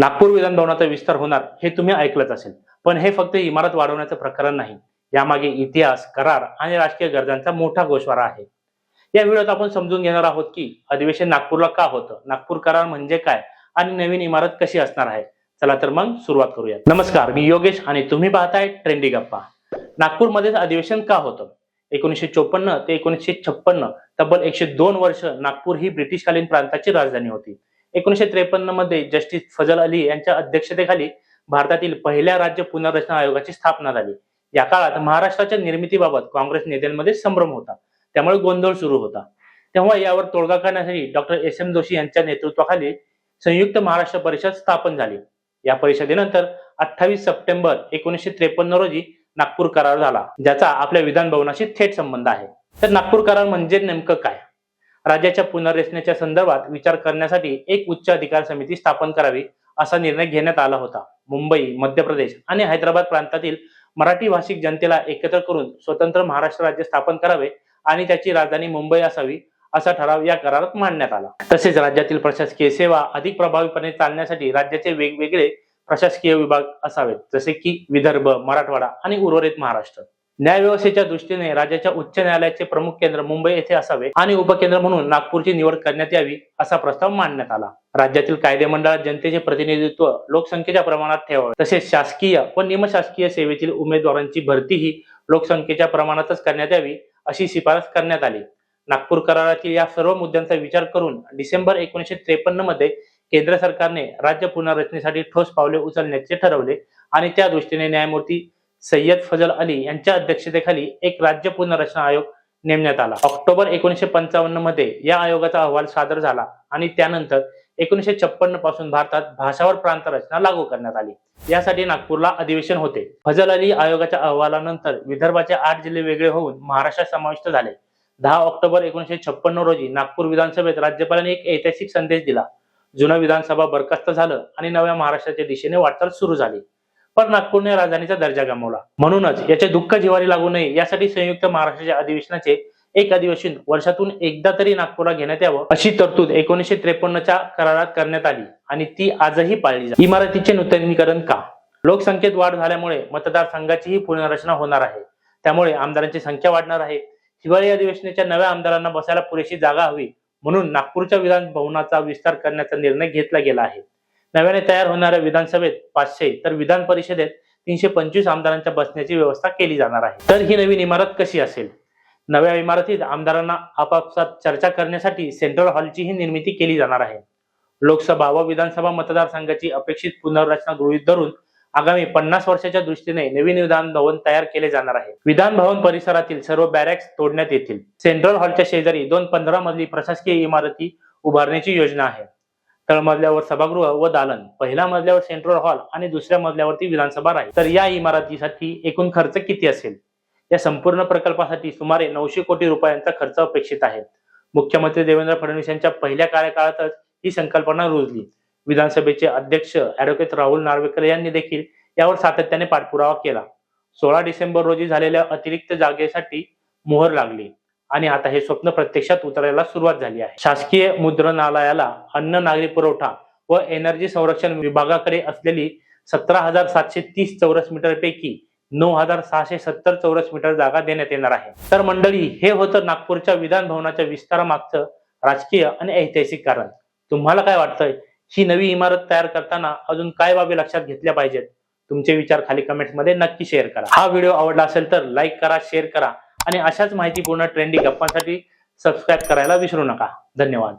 नागपूर विधान भवनाचा विस्तार होणार हे तुम्ही ऐकलंच असेल. पण हे फक्त इमारत वाढवण्याचं प्रकरण नाही. यामागे इतिहास करार आणि राजकीय गरजांचा मोठा गोषवारा आहे. या व्हिडिओत आपण समजून घेणार आहोत की अधिवेशन नागपूरला का होतं? नागपूर करार म्हणजे काय? आणि नवीन इमारत कशी असणार आहे? चला तर मग सुरुवात करूया नमस्कार मी योगेश आणि तुम्ही पाहताय ट्रेंडी गप्पा. नागपूरमध्येच अधिवेशन का होतं? एकोणीसशे चोपन्न ते एकोणीसशे छप्पन्न तब्बल एकशे दोन वर्ष नागपूर ही ब्रिटिशकालीन प्रांताची राजधानी होती. एकोणीसशे त्रेपन्नमध्ये जस्टिस फजल अली यांच्या अध्यक्षतेखाली भारतातील पहिल्या राज्य पुनर्रचना आयोगाची स्थापना झाली. या काळात महाराष्ट्राच्या निर्मितीबाबत काँग्रेस नेत्यांमध्ये संभ्रम होता. त्यामुळे गोंधळ सुरू होता. तेव्हा यावर तोडगा काढण्यासाठी डॉक्टर एस एम जोशी यांच्या नेतृत्वाखाली संयुक्त महाराष्ट्र परिषद स्थापन झाली. या परिषदेनंतर अठ्ठावीस सप्टेंबर एकोणीसशे त्रेपन्न रोजी नागपूर करार झाला ज्याचा आपल्या विधान भवनाशी थेट संबंध आहे. तर नागपूर करार म्हणजे नेमकं काय? राज्याच्या पुनर्रचनेच्या संदर्भात विचार करण्यासाठी एक उच्च अधिकार समिती स्थापन करावी असा निर्णय घेण्यात आला होता. मुंबई मध्य प्रदेश आणि हैदराबाद प्रांतातील मराठी भाषिक जनतेला एकत्र करून स्वतंत्र महाराष्ट्र राज्य स्थापन करावे आणि त्याची राजधानी मुंबई असावी असा ठराव या करारात मांडण्यात आला. तसेच राज्यातील प्रशासकीय सेवा अधिक प्रभावीपणे चालण्यासाठी राज्याचे वेगवेगळे प्रशासकीय विभाग असावेत जसे की विदर्भ मराठवाडा आणि उर्वरित महाराष्ट्र. न्यायव्यवस्थेच्या दृष्टीने राज्याच्या उच्च न्यायालयाचे प्रमुख केंद्र मुंबई येथे असावे आणि उपकेंद्र म्हणून नागपूरची निवड करण्यात यावी असा प्रस्ताव मांडण्यात आला. राज्यातील कायदेमंडळात जनतेचे प्रतिनिधित्व लोकसंख्येच्या प्रमाणात ठेवावे तसेच शासकीय व निमशासकीय सेवेतील उमेदवारांची भरती ही लोकसंख्येच्या प्रमाणातच करण्यात यावी अशी शिफारस करण्यात आली. नागपूर करारातील या सर्व मुद्द्यांचा विचार करून डिसेंबर एकोणीसशे त्रेपन्नमध्ये केंद्र सरकारने राज्य पुनर्रचनेसाठी ठोस पावले उचलण्याचे ठरवले आणि त्या दृष्टीने न्यायमूर्ती सय्यद फजल अली यांच्या अध्यक्षतेखाली एक राज्य पुनर्रचना आयोग नेमण्यात आला. ऑक्टोबर एकोणीशे पंचावन्नमध्ये या आयोगाचा अहवाल सादर झाला आणि त्यानंतर एकोणीशे छप्पन्नपासून भारतात भाषावर प्रांत रचना लागू करण्यात आली. यासाठी नागपूरला अधिवेशन होते. फजल अली आयोगाच्या अहवालानंतर विदर्भाचे आठ जिल्हे वेगळे होऊन महाराष्ट्रात समाविष्ट झाले. दहा ऑक्टोबर एकोणीशे छप्पन्न रोजी नागपूर विधानसभेत राज्यपालांनी एक ऐतिहासिक संदेश दिला. जुनं विधानसभा बरखास्त झालं आणि नव्या महाराष्ट्राच्या दिशेने वाटचाल सुरू झाली. पण नागपूरने राजधानीचा दर्जा गमावला. म्हणूनच याचे दुःख जिवारी लागू नये यासाठी संयुक्त महाराष्ट्राच्या अधिवेशनाचे एक अधिवेशन वर्षातून एकदा तरी नागपूरला घेण्यात यावं अशी तरतूद एकोणीसशे त्रेपन्नच्या करारात करण्यात आली आणि ती आजही पाळली जाते. इमारतीचे नूतनीकरण का? लोकसंख्येत वाढ झाल्यामुळे मतदारसंघाचीही पुनर्रचना होणार आहे. त्यामुळे आमदारांची संख्या वाढणार आहे. हिवाळी अधिवेशनाच्या नव्या आमदारांना बसायला पुरेशी जागा हवी म्हणून नागपूरच्या विधान भवनाचा विस्तार करण्याचा निर्णय घेतला गेला आहे. नव्याने तयार होणाऱ्या विधानसभेत पाचशे तर विधान परिषदेत तीनशे पंचवीस आमदारांच्या बसण्याची व्यवस्था केली जाणार आहे. तर ही नवीन इमारत कशी असेल? नव्या इमारतीत आमदारांना आपापसात चर्चा करण्यासाठी सेंट्रल हॉलचीही निर्मिती केली जाणार आहे. लोकसभा व विधानसभा मतदारसंघाची अपेक्षित पुनर्रचना गृहीत धरून आगामी पन्नास वर्षाच्या दृष्टीने नवीन विधान भवन तयार केले जाणार आहे. विधान भवन परिसरातील सर्व बॅरेक्स तोडण्यात येतील. सेंट्रल हॉलच्या शेजारी दोन पंधरा मधली प्रशासकीय इमारती उभारण्याची योजना आहे. तळमजल्यावर सभागृह व दालन पहिल्या मजल्यावर सेंट्रल हॉल आणि दुसऱ्या मजल्यावरती विधानसभा राहील. तर या इमारतीसाठी एकूण खर्च किती असेल? या संपूर्ण प्रकल्पासाठी सुमारे नऊशे कोटी रुपयांचा खर्च अपेक्षित आहे. मुख्यमंत्री देवेंद्र फडणवीस यांच्या पहिल्या कार्यकाळातच ही संकल्पना रुजली. विधानसभेचे अध्यक्ष अॅडव्होकेट राहुल नार्वेकर यांनी देखील यावर सातत्याने पाठपुरावा केला. सोळा डिसेंबर रोजी झालेल्या अतिरिक्त जागेसाठी मोहर लागली. आणि आता हे स्वप्न प्रत्यक्षात उतरायला सुरुवात झाली आहे. शासकीय मुद्रणालयाला अन्न नागरी पुरवठा व एनर्जी संरक्षण विभागाकडे असलेली सतरा हजार सातशे तीस चौरस मीटर पैकी नऊ हजार सहाशे सत्तर चौरस मीटर जागा देण्यात येणार आहे. तर मंडळी हे होतं नागपूरच्या विधान भवनाच्या विस्तारामागचं राजकीय आणि ऐतिहासिक कारण. तुम्हाला काय वाटतंय? ही नवी इमारत तयार करताना अजून काय बाबी लक्षात घेतल्या पाहिजेत? तुमचे विचार खाली कमेंट्समध्ये नक्की शेअर करा. हा व्हिडिओ आवडला असेल तर लाईक करा शेअर करा. आणि अशाच माहितीपूर्ण ट्रेंडी गप्पांसाठी सबस्क्राईब करायला विसरू नका. धन्यवाद.